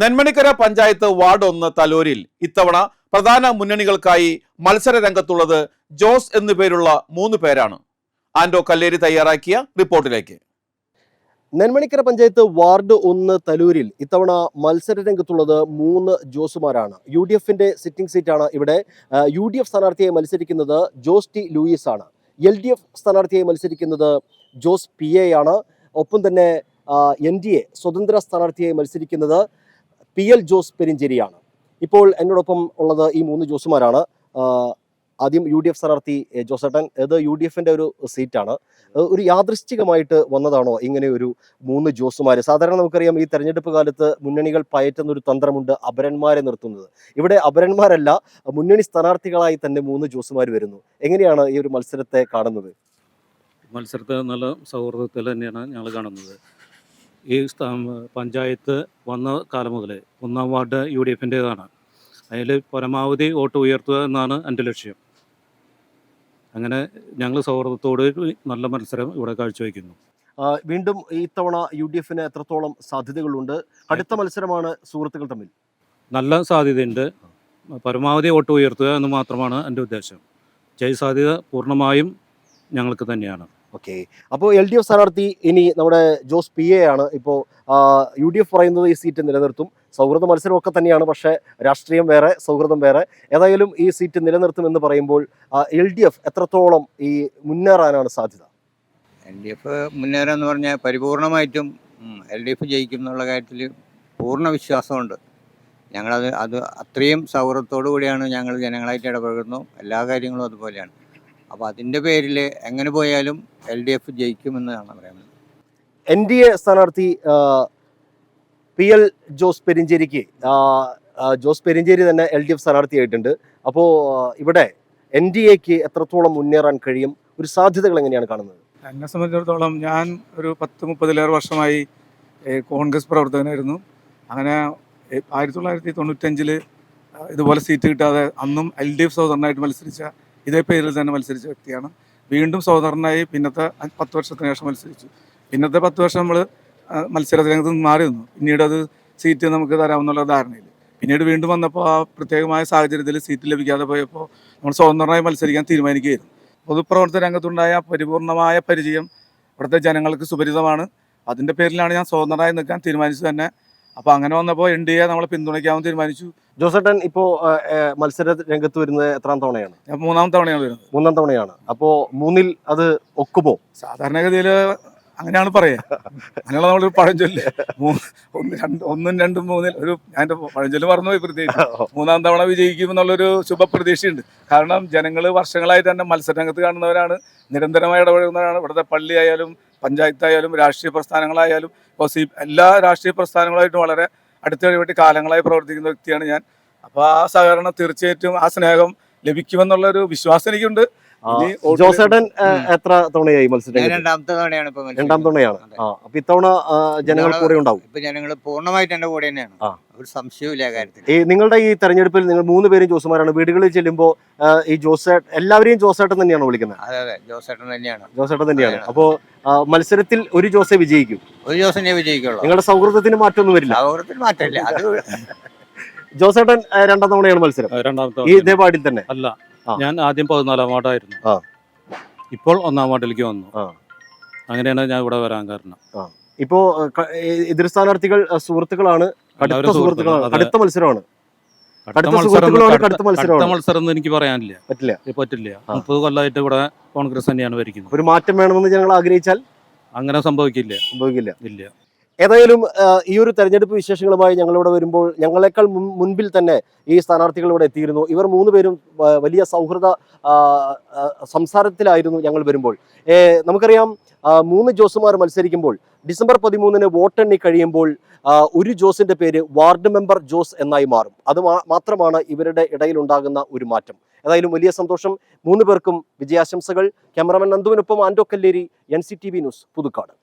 Nenmanikkara panchayat ward ഒന്ന് തലൂരിൽ ഇത്തവണ പ്രധാന മുന്നണികൾക്കായി മത്സര രംഗത്തുള്ളത് ജോസ് എന്നു പേരുള്ള മൂന്ന് പേരാണ്. ആൻഡോ കല്ലേരി തയ്യാറാക്കിയ റിപ്പോർട്ടിലേക്ക്. നെന്മണിക്കര പഞ്ചായത്ത് വാർഡ് ഒന്ന് തലൂരിൽ ഇത്തവണ മത്സര രംഗത്തുള്ളത് മൂന്ന് ജോസുമാരാണ്. യു ഡി എഫിന്റെ സിറ്റിംഗ് സീറ്റാണ് ഇവിടെ യു ഡി എഫ് സ്ഥാനാർത്ഥിയായി മത്സരിക്കുന്നത് ജോസ് ടി ലൂയിസ് ആണ് എൽ ഡി എഫ് സ്ഥാനാർത്ഥിയായി മത്സരിക്കുന്നത് ജോസ് പി എ ആണ്. ഒപ്പം തന്നെ എൻ ഡി എ സ്വതന്ത്ര സ്ഥാനാർത്ഥിയായി മത്സരിക്കുന്നത് പി എൽ ജോസ് പെരിഞ്ചേരിയാണ്. ഇപ്പോൾ എന്നോടൊപ്പം ഉള്ളത് ഈ മൂന്ന് ജോസുമാരാണ്. ആദ്യം യു ഡി എഫ് സ്ഥാനാർത്ഥി ജോസേട്ടൻ. ഇത് യു ഡി എഫിന്റെ ഒരു സീറ്റാണ്. ഒരു യാദൃശ്ചികമായിട്ട് വന്നതാണോ ഇങ്ങനെ ഒരു മൂന്ന് ജോസുമാര്? സാധാരണ നമുക്കറിയാം ഈ തെരഞ്ഞെടുപ്പ് കാലത്ത് മുന്നണികൾ പയറ്റുന്ന ഒരു തന്ത്രമുണ്ട് അപരന്മാരെ നിർത്തുന്നത്. ഇവിടെ അപരന്മാരല്ല മുന്നണി സ്ഥാനാർത്ഥികളായി തന്നെ മൂന്ന് ജോസുമാർ വരുന്നു. എങ്ങനെയാണ് ഈ ഒരു മത്സരത്തെ കാണുന്നത്? മത്സരത്തെ നല്ല സൗഹൃദത്തിൽ തന്നെയാണ് ഞങ്ങൾ കാണുന്നത്. ഈ പഞ്ചായത്ത് വന്ന കാലം മുതൽ ഒന്നാം വാർഡ് യു ഡി എഫിന്റേതാണ്. അതിൽ പരമാവധി വോട്ട് ഉയർത്തുക എന്നാണ് എന്റെ ലക്ഷ്യം. അങ്ങനെ ഞങ്ങൾ സൗഹൃദത്തോട് നല്ല മത്സരം ഇവിടെ കാഴ്ചവെക്കുന്നു. വീണ്ടും ഇത്തവണ യു ഡി എഫിന് എത്രത്തോളം സാധ്യതകളുണ്ട്? അടുത്ത മത്സരമാണ് സുഹൃത്തുക്കൾ തമ്മിൽ. നല്ല സാധ്യതയുണ്ട്. പരമാവധി വോട്ട് ഉയർത്തുക എന്ന് മാത്രമാണ് എന്റെ ഉദ്ദേശം. ജയ സാധ്യത പൂർണമായും ഞങ്ങൾക്ക് തന്നെയാണ്. ഓക്കെ അപ്പോൾ എൽ ഡി എഫ് സ്ഥാനാർത്ഥി ഇനി നമ്മുടെ ജോസ് പി എ ആണ്. ഇപ്പോൾ യു ഡി എഫ് പറയുന്നത് ഈ സീറ്റ് നിലനിർത്തും. സൗഹൃദ മത്സരമൊക്കെ തന്നെയാണ് പക്ഷേ രാഷ്ട്രീയം വേറെ സൗഹൃദം വേറെ. ഏതായാലും ഈ സീറ്റ് നിലനിർത്തും എന്ന് പറയുമ്പോൾ എൽ ഡി എഫ് എത്രത്തോളം ഈ മുന്നേറാനാണ് സാധ്യത? എൽ ഡി എഫ് മുന്നേറാന്ന് പറഞ്ഞാൽ പരിപൂർണമായിട്ടും എൽ ഡി എഫ് ജയിക്കും എന്നുള്ള കാര്യത്തിൽ പൂർണ വിശ്വാസമുണ്ട്. ഞങ്ങളത് അത് അത്രയും സൗഹൃദത്തോടു കൂടിയാണ് ഞങ്ങൾ ജനങ്ങളായിട്ട് ഇടപഴകുന്നു. എല്ലാ കാര്യങ്ങളും അതുപോലെയാണ്. അപ്പോൾ അതിന്റെ പേരിൽ എങ്ങനെ പോയാലും എൽ ഡി എഫ് ജയിക്കുമെന്നാണ് പറയുന്നത് എൻ ഡി എ സ്ഥാനാർത്ഥി പി എൽ ജോസ് പെരിഞ്ചേരിക്ക് ജോസ് പെരിഞ്ചേരി തന്നെ എൽ ഡി എഫ് സ്ഥാനാർത്ഥിയായിട്ടുണ്ട്. അപ്പോൾ ഇവിടെ എൻ ഡി എക്ക് എത്രത്തോളം മുന്നേറാൻ കഴിയും? ഒരു സാധ്യതകൾ എങ്ങനെയാണ് കാണുന്നത്? എന്നെ സംബന്ധിച്ചിടത്തോളം ഞാൻ ഒരു പത്ത് മുപ്പതിലേറെ വർഷമായി കോൺഗ്രസ് പ്രവർത്തകനായിരുന്നു. അങ്ങനെ ആയിരത്തി തൊള്ളായിരത്തി തൊണ്ണൂറ്റഞ്ചിൽ ഇതുപോലെ സീറ്റ് കിട്ടാതെ അന്നും എൽ ഡി എഫ് സ്വതന്ത്രനായിട്ട് മത്സരിച്ച ഇതേ പേരിൽ തന്നെ മത്സരിച്ച വ്യക്തിയാണ്. വീണ്ടും സ്വതന്ത്രനായി പിന്നത്തെ പത്ത് വർഷത്തിന് ശേഷം മത്സരിച്ചു. പിന്നത്തെ പത്ത് വർഷം നമ്മൾ മത്സര രംഗത്ത് നിന്ന് മാറി നിന്നു. പിന്നീട് അത് സീറ്റ് നമുക്ക് തരാമെന്നുള്ള ധാരണയിൽ. പിന്നീട് വീണ്ടും വന്നപ്പോൾ ആ പ്രത്യേകമായ സാഹചര്യത്തിൽ സീറ്റ് ലഭിക്കാതെ പോയപ്പോൾ നമ്മൾ സ്വതന്ത്രമായി മത്സരിക്കാൻ തീരുമാനിക്കുകയായിരുന്നു. പൊതുപ്രവർത്തന രംഗത്തുണ്ടായ പരിപൂർണമായ പരിചയം ഇവിടുത്തെ ജനങ്ങൾക്ക് സുപരിതമാണ് അതിന്റെ പേരിലാണ് ഞാൻ സ്വതന്ത്രമായി നിൽക്കാൻ തീരുമാനിച്ചു തന്നെ. അപ്പോൾ അങ്ങനെ വന്നപ്പോൾ എൻ ഡി എ നമ്മളെ പിന്തുണയ്ക്കാമെന്ന് തീരുമാനിച്ചു. ജോസട്ടൻ ഇപ്പോ മത്സര രംഗത്ത് വരുന്നത് എത്രാം തവണയാണ്? മൂന്നാം തവണയാണ് വരുന്നത്. മൂന്നാം തവണയാണ്. അപ്പോൾ മൂന്നിൽ അത് ഒക്കുമോ? സാധാരണഗതിയിൽ അങ്ങനെയാണ് പറയുക അങ്ങനെയുള്ള നമ്മളൊരു പഴഞ്ചൊല്ല്. ഒന്ന് രണ്ട് ഒന്നും രണ്ടും മൂന്നിൽ ഒരു ഞാൻ പഴഞ്ചൊല്ല് മറന്നുപോയി പ്രത്യേകിച്ച്. മൂന്നാം തവണ വിജയിക്കും എന്നുള്ളൊരു ശുഭപ്രതീക്ഷയുണ്ട്. കാരണം ജനങ്ങൾ വർഷങ്ങളായി തന്നെ മത്സരരംഗത്ത് കാണുന്നവരാണ് നിരന്തരമായി ഇടപെടുന്നവരാണ് ഇവിടുത്തെ പള്ളി ആയാലും പഞ്ചായത്തായാലും രാഷ്ട്രീയ പ്രസ്ഥാനങ്ങളായാലും ഇപ്പോൾ സി എല്ലാ രാഷ്ട്രീയ പ്രസ്ഥാനങ്ങളായിട്ടും വളരെ അടുത്തിടപെട്ട് കാലങ്ങളായി പ്രവർത്തിക്കുന്ന വ്യക്തിയാണ് ഞാൻ. അപ്പോൾ ആ സഹകരണം തീർച്ചയായിട്ടും ആ സ്നേഹം ലഭിക്കുമെന്നുള്ളൊരു വിശ്വാസം എനിക്കുണ്ട്. ജോസേട്ടൻ എത്ര തവണയായി മത്സരം രണ്ടാമത്തെ തവണയാണ് ഇപ്പൊ രണ്ടാം തവണയാണ്. ആ അപ്പൊ ഇത്തവണ ജനങ്ങൾ കൂടെ ഉണ്ടാവും. ഇപ്പൊ ജനങ്ങൾ പൂർണമായിട്ട് എന്റെ കൂടെ തന്നെയാണ്. ഒരു സംശയമില്ല കാര്യത്തിൽ. ഈ നിങ്ങളുടെ ഈ തെരഞ്ഞെടുപ്പിൽ നിങ്ങൾ മൂന്ന് പേരും ജോസുമാരാണ്. വീടുകളിൽ ചെല്ലുമ്പോൾ ഈ ജോസേട്ട് എല്ലാവരെയും ജോസേട്ടൻ തന്നെയാണ് വിളിക്കുന്നത്? അതെ അതെ. ജോസേട്ടൻ തന്നെയാണ്. ജോസേട്ടൻ തന്നെയാണ്. അപ്പോ മത്സരത്തിൽ ഒരു ജോസെ വിജയിക്കും. ഒരു ഞാൻ വിജയിക്കുള്ളൂ. നിങ്ങളുടെ സൗഹൃദത്തിന് മാറ്റമൊന്നും വരില്ല. സൗഹൃദത്തിന് മാറ്റമില്ല. അത് ജോസേട്ടൻ രണ്ടാം തവണയാണ് മത്സരം. ഈ ഇതേ പാടിൽ തന്നെ. അല്ല. ഞാൻ ആദ്യം പതിനാലാം വാർഡായിരുന്നു. ഇപ്പോൾ ഒന്നാം വാർഡിലേക്ക് വന്നു. അങ്ങനെയാണ് ഞാൻ ഇവിടെ വരാൻ കാരണം. ഇപ്പോ എതിർ സ്ഥാനാർത്ഥികൾ സുഹൃത്തുക്കളാണ് അടുത്ത സുഹൃത്തുക്കളാണ്. അടുത്ത മത്സരമാണ്. അടുത്ത മത്സരം എനിക്ക് പറയാനില്ല. പറ്റില്ല. പറ്റില്ല. മുപ്പത് കൊല്ലമായിട്ട് ഇവിടെ കോൺഗ്രസ് തന്നെയാണ് ഭരിക്കുന്നത്. ഒരു മാറ്റം വേണമെന്ന് ഞങ്ങൾ ആഗ്രഹിച്ചാൽ? അങ്ങനെ സംഭവിക്കില്ല. സംഭവിക്കില്ല. ഇല്ല. ഏതായാലും ഈ ഒരു തെരഞ്ഞെടുപ്പ് വിശേഷങ്ങളുമായി ഞങ്ങളിവിടെ വരുമ്പോൾ ഞങ്ങളെക്കാൾ മുൻപിൽ തന്നെ ഈ സ്ഥാനാർത്ഥികൾ ഇവിടെ എത്തിയിരുന്നു. ഇവർ മൂന്ന് പേരും വലിയ സൗഹൃദ സംസാരത്തിലായിരുന്നു ഞങ്ങൾ വരുമ്പോൾ. നമുക്കറിയാം മൂന്ന് ജോസുമാർ മത്സരിക്കുമ്പോൾ ഡിസംബർ പതിമൂന്നിന് വോട്ടെണ്ണി കഴിയുമ്പോൾ ഒരു ജോസിന്റെ പേര് വാർഡ് മെമ്പർ ജോസ് എന്നായി മാറും. അത് മാത്രമാണ് ഇവരുടെ ഇടയിൽ ഉണ്ടാകുന്ന ഒരു മാറ്റം. ഏതായാലും വലിയ സന്തോഷം. മൂന്ന് പേർക്കും വിജയാശംസകൾ. Cameraman നന്ദുവിനൊപ്പം Ando Kalleri N C T V news Puthukkad.